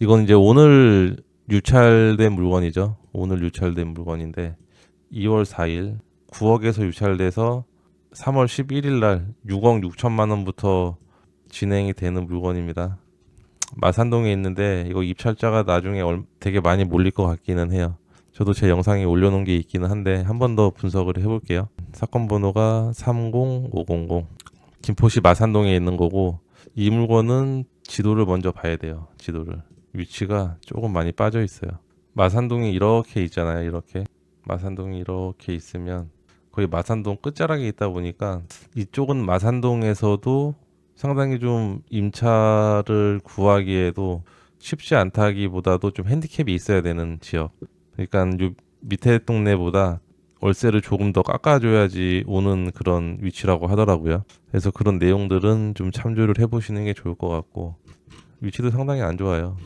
이건 이제 오늘 유찰된 물건이죠. 오늘 유찰된 물건인데 2월 4일 9억에서 유찰돼서 3월 11일 날 6억 6천만 원부터 진행이 되는 물건입니다. 마산동에 있는데 이거 입찰자가 나중에 얼- 되게 많이 몰릴 것 같기는 해요. 저도 제 영상에 올려놓은 게 있기는 한데 한 번 더 분석을 해볼게요. 사건 번호가 30500 김포시 마산동에 있는 거고 이 물건은 지도를 먼저 봐야 돼요. 지도를 위치가 조금 많이 빠져 있어요. 마산동이 이렇게 있잖아요. 이렇게 마산동이 이렇게 있으면 거의 마산동 끝자락에 있다 보니까 이쪽은 마산동에서도 상당히 좀 임차를 구하기에도 쉽지 않다기보다도 좀 핸디캡이 있어야 되는 지역. 그러니까 요 밑에 동네보다 월세를 조금 더 깎아줘야지 오는 그런 위치라고 하더라고요. 그래서 그런 내용들은 좀 참조를 해보시는 게 좋을 것 같고 위치도 상당히 안 좋아요.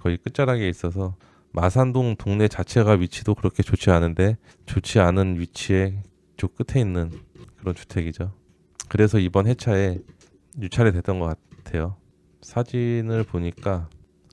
거의 끝자락에 있어서 마산동 동네 자체가 위치도 그렇게 좋지 않은데 좋지 않은 위치에 저 끝에 있는 그런 주택이죠. 그래서 이번 회차에 유찰이 됐던 것 같아요. 사진을 보니까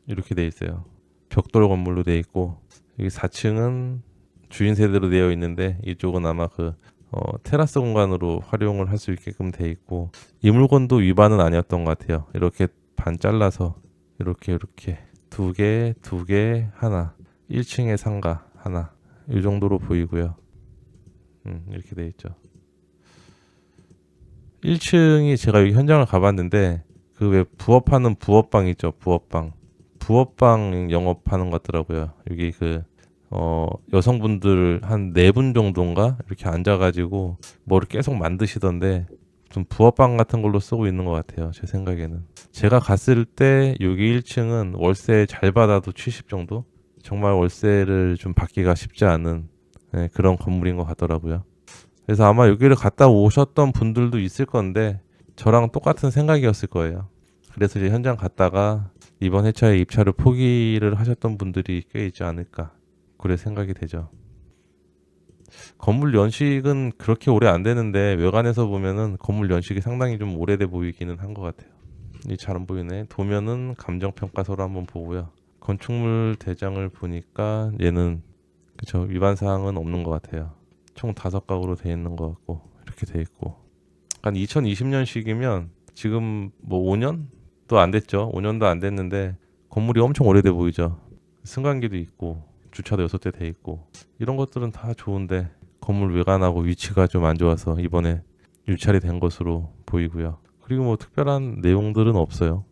이렇게 돼 있어요. 벽돌 건물로 돼 있고 여기 4층은 주인 세대로 되어 있는데 이쪽은 아마 그 어, 테라스 공간으로 활용을 할 수 있게끔 돼 있고 이 물건도 위반은 아니었던 것 같아요. 이렇게 반 잘라서 이렇게 이렇게 두 개, 두 개, 하나. 1층에 상가 하나. 이 정도로 보이고요. 음, 이렇게 돼 있죠. 1층이 제가 여기 현장을 가봤는데 그 왜 부업하는 부업방 있죠 부업방. 부업방 영업하는 것 같더라고요. 여기 그 어, 여성분들 한 네 분 정도인가? 이렇게 앉아가지고 뭐를 계속 만드시던데 좀 부업방 같은 걸로 쓰고 있는 것 같아요 제 생각에는 제가 갔을 때 여기 1층은 월세 잘 받아도 70 정도 정말 월세를 좀 받기가 쉽지 않은 네, 그런 건물인 것 같더라고요 그래서 아마 여기를 갔다 오셨던 분들도 있을 건데 저랑 똑같은 생각이었을 거예요. 그래서 이제 현장 갔다가 이번 회차에 입찰을 포기를 하셨던 분들이 꽤 있지 않을까 그래 생각이 되죠. 건물 연식은 그렇게 오래 안 되는데 외관에서 보면은 건물 연식이 상당히 좀 오래돼 보이기는 한 것 같아요. 이 잘 안 보이네. 도면은 감정평가서로 한번 보고요. 건축물 대장을 보니까 얘는 그쵸 위반 사항은 없는 것 같아요. 총 다섯 가구로 돼 있는 것 같고 이렇게 돼 있고 한 2020년식이면 지금 뭐 5년도 안 됐죠 5년도 안 됐는데 건물이 엄청 오래돼 보이죠 승강기도 있고 주차도 여섯 대 돼 있고 이런 것들은 다 좋은데 건물 외관하고 위치가 좀 안 좋아서 이번에 유찰이 된 것으로 보이고요 그리고 뭐 특별한 내용들은 없어요.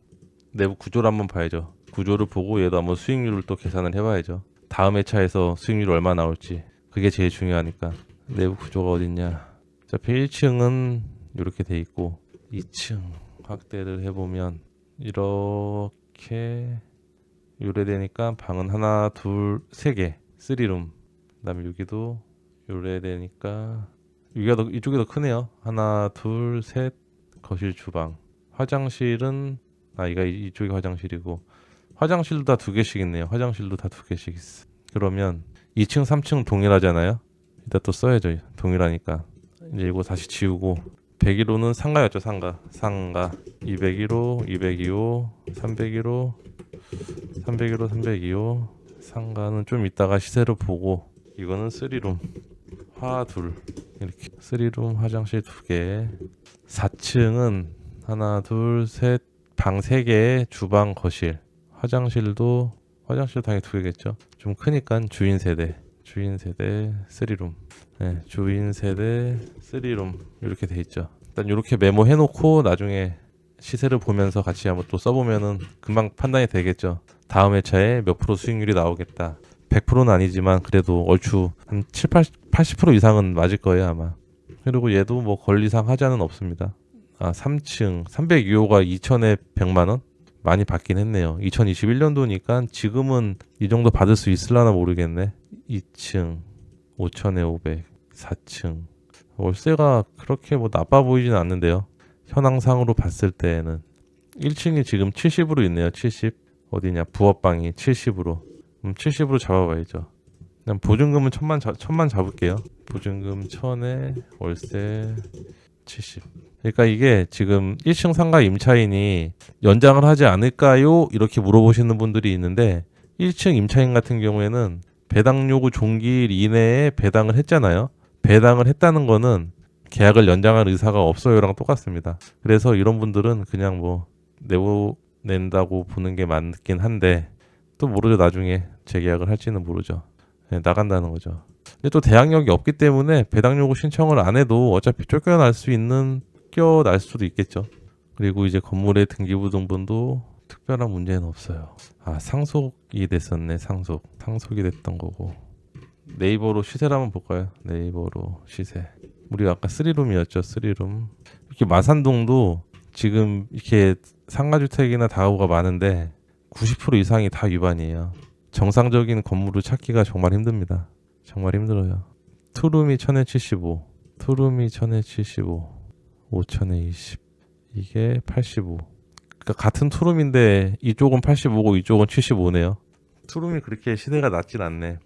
내부 구조를 한번 봐야죠. 구조를 보고 얘도 한번 수익률을 또 계산을 해봐야죠. 다음 회차에서 수익률 얼마 나올지. 그게 제일 중요하니까. 내부 구조가 어딨냐. 어차피 1층은 이렇게 돼 있고 2층 확대를 해보면 이렇게 요래되니까 방은 하나 둘 세 개. 쓰리룸. 그다음에 여기도 요래되니까 여기가 더 이쪽이 더 크네요. 하나 둘셋 거실 주방. 화장실은 아 이가 이- 이쪽이 화장실이고 화장실도 다 두 개씩 있네요. 화장실도 다 두 개씩 있어. 그러면 2층 3층 동일하잖아요? 이따 또 써야죠. 동일하니까. 이제 이거 다시 지우고. 101호는 상가였죠 상가. 상가. 201호 202호 301호 301호 302호 상가는 좀 이따가 시세를 보고. 이거는 쓰리룸. 화 둘. 이렇게. 쓰리룸 화장실 두개 4층은 하나 둘 셋 방 3개 주방 거실 화장실도 화장실 당연히 두 개겠죠 좀 크니까 주인 세대 주인 세대 쓰리룸 네, 주인 세대 쓰리룸 이렇게 돼 있죠. 일단 이렇게 메모해 놓고 나중에 시세를 보면서 같이 한번 또 써보면은 금방 판단이 되겠죠. 다음 회차에 몇 프로 수익률이 나오겠다. 100%는 아니지만 그래도 얼추 한 7, 80, 80% 이상은 맞을 거예요 아마. 그리고 얘도 뭐 권리상 하자는 없습니다. 아 3층 302호가 2천에 100만 원? 많이 받긴 했네요. 2021년도니까 지금은 이 정도 받을 수 있을라나 모르겠네. 2층 5천에 500 4층 월세가 그렇게 뭐 나빠 보이진 않는데요 현황상으로 봤을 때는 1층이 지금 70으로 있네요 70 어디냐 부업방이 70으로 음 70으로 잡아봐야죠 그냥 보증금은 천만, 자, 천만 잡을게요 보증금 천에 월세 1070. 그러니까 이게 지금 1층 상가 임차인이 연장을 하지 않을까요? 이렇게 물어보시는 분들이 있는데 1층 임차인 같은 경우에는 배당 요구 종기일 이내에 배당을 했잖아요. 배당을 했다는 거는 계약을 연장할 의사가 없어요랑 똑같습니다. 그래서 이런 분들은 그냥 뭐 내보낸다고 보는 게 맞긴 한데 또 모르죠 나중에 재계약을 할지는 모르죠. 네, 나간다는 거죠. 근데 또 대항력이 없기 때문에 배당 요구 신청을 안 해도 어차피 쫓겨날 수 있는 쫓겨날 수도 있겠죠. 그리고 이제 건물의 등기부 등본도 특별한 문제는 없어요. 아 상속이 됐었네 상속 상속이 됐던 거고 네이버로 시세를 한번 볼까요? 네이버로 시세. 우리 아까 쓰리룸이었죠 쓰리룸. 이렇게 마산동도 지금 이렇게 상가주택이나 다가구가 많은데 90% 이상이 다 위반이에요. 정상적인 건물을 찾기가 정말 힘듭니다. 정말 힘들어요. 투룸이 1075, 투룸이 1075, 5000에 20, 이게 85. 그러니까 같은 투룸인데 이쪽은 85고 이쪽은 75네요. 투룸이 그렇게 시대가 낮진 않네.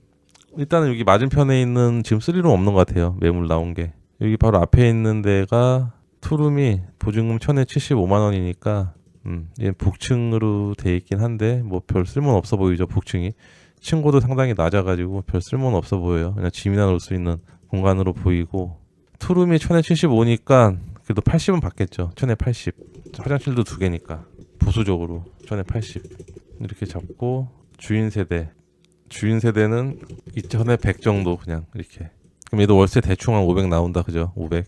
일단은 여기 맞은편에 있는 지금 쓰리룸 없는 것 같아요. 매물 나온 게. 여기 바로 앞에 있는 데가 투룸이 보증금 1000에 75만 원이니까 음, 얘 북층으로 돼 있긴 한데 뭐 별 쓸모는 없어 보이죠 북층이. 층고도 상당히 낮아가지고 별 쓸모는 없어 보여요. 그냥 짐이나 놓을 수 있는 공간으로 보이고. 투룸이 1000에 75니까 그래도 80은 받겠죠. 1000에 80 화장실도 두 개니까. 보수적으로 1000에 80 이렇게 잡고 주인 세대. 주인 세대는 2000에 100 정도 그냥 이렇게. 그럼 얘도 월세 대충 한 500 나온다 그죠? 500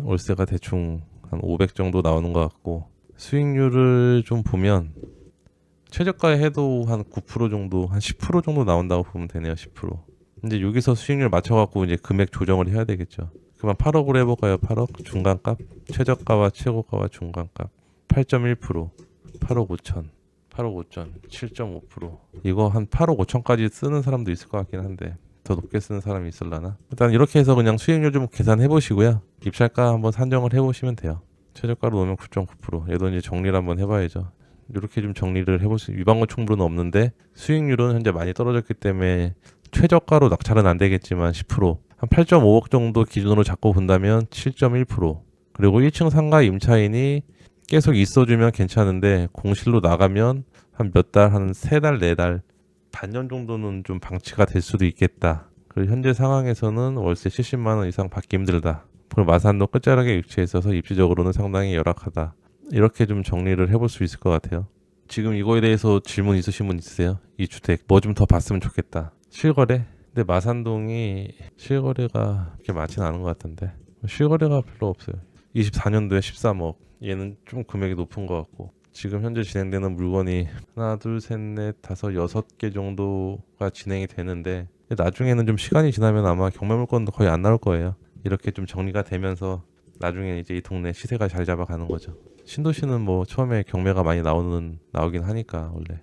월세가 대충 한 500 정도 나오는 것 같고 수익률을 좀 보면 최저가에 해도 한 9% 정도, 한 10% 정도 나온다고 보면 되네요. 10%. 이제 여기서 수익률 맞춰갖고 이제 금액 조정을 해야 되겠죠. 그만 8억으로 해볼까요? 8억 중간값, 최저가와 최고가와 중간값 8.1%, 8억 5천, 8억 5천, 7.5%. 이거 한 8억 5천까지 쓰는 사람도 있을 것 같긴 한데 더 높게 쓰는 사람이 있을라나? 일단 이렇게 해서 그냥 수익률 좀 계산해 보시고요. 입찰가 한번 산정을 해 보시면 돼요. 최저가로 놓으면 9.9%. 얘도 이제 정리를 한번 해봐야죠. 이렇게 좀 정리를 수 위반고 총부는 없는데 수익률은 현재 많이 떨어졌기 때문에 최저가로 낙찰은 안 되겠지만 10%, 한 8.5억 정도 기준으로 잡고 본다면 7.1%. 그리고 1층 상가 임차인이 계속 있어주면 괜찮은데 공실로 나가면 한 몇 달, 한 세 달, 네 달, 반년 정도는 좀 방치가 될 수도 있겠다. 그리고 현재 상황에서는 월세 70만 원 이상 받기 힘들다. 그리고 마산도 끝자락에 위치해 있어서 입지적으로는 상당히 열악하다. 이렇게 좀 정리를 해볼 수 있을 것 같아요. 지금 이거에 대해서 질문 있으신 분 있으세요? 이 주택 뭐 좀 더 봤으면 좋겠다. 실거래? 근데 마산동이 실거래가 그렇게 많지는 않은 것 같은데 실거래가 별로 없어요. 24년도에 13억. 얘는 좀 금액이 높은 것 같고 지금 현재 진행되는 물건이 하나, 둘, 셋, 넷, 다섯, 여섯 개 정도가 진행이 되는데 나중에는 좀 시간이 지나면 아마 경매 물건도 거의 안 나올 거예요. 이렇게 좀 정리가 되면서 나중에 이제 이 동네 시세가 잘 잡아가는 거죠. 신도시는 뭐 처음에 경매가 많이 나오는 나오긴 하니까 원래